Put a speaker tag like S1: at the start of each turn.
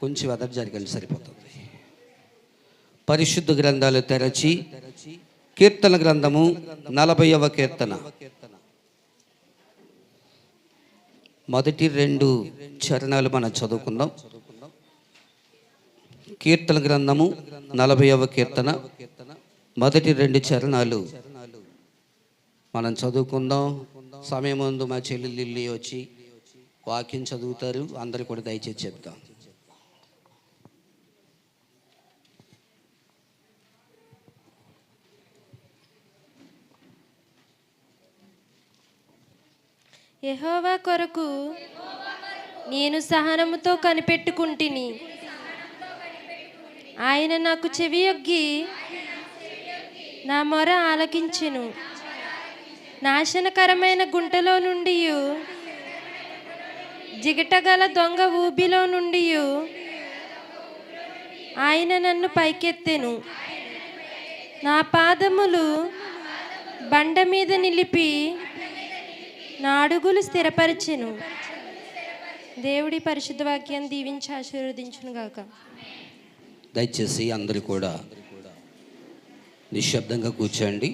S1: కొంచెం ఎదరు జరిగింది సరిపోతుంది. పరిశుద్ధ గ్రంథాలు తెరచి కీర్తన గ్రంథము నలభైవ కీర్తన. మొదటి రెండు చరణాలు మనం చదువుకుందాం. కీర్తన గ్రంథము నలభైవ కీర్తన. మొదటి రెండు చరణాలు మనం చదువుకుందాం. సమయం ముందు మా చెల్లి లిల్లీ వచ్చి వాక్యం చదువుతారు. అందరు కూడా దయచేసి చెప్తాం.
S2: యహోవా కొరకు నేను సహనముతో కనిపెట్టుకుంటుని. ఆయన నాకు చెవియొగ్గి నా మొర ఆలకించెను. నాశనకరమైన గుంటలో నుండి జిగటగల దొంగ ఊబిలో నుండి ఆయన నన్ను పైకెత్తెను. నా పాదములు బండ మీద నిలిపి నా అడుగులు స్థిరపరిచెను. దేవుడి పరిశుద్ధ వాక్యాన్ని దీవించి ఆశీర్వదించును గాక.
S1: దయచేసి అందరూ కూడా నిశ్శబ్దంగా కూర్చోండి.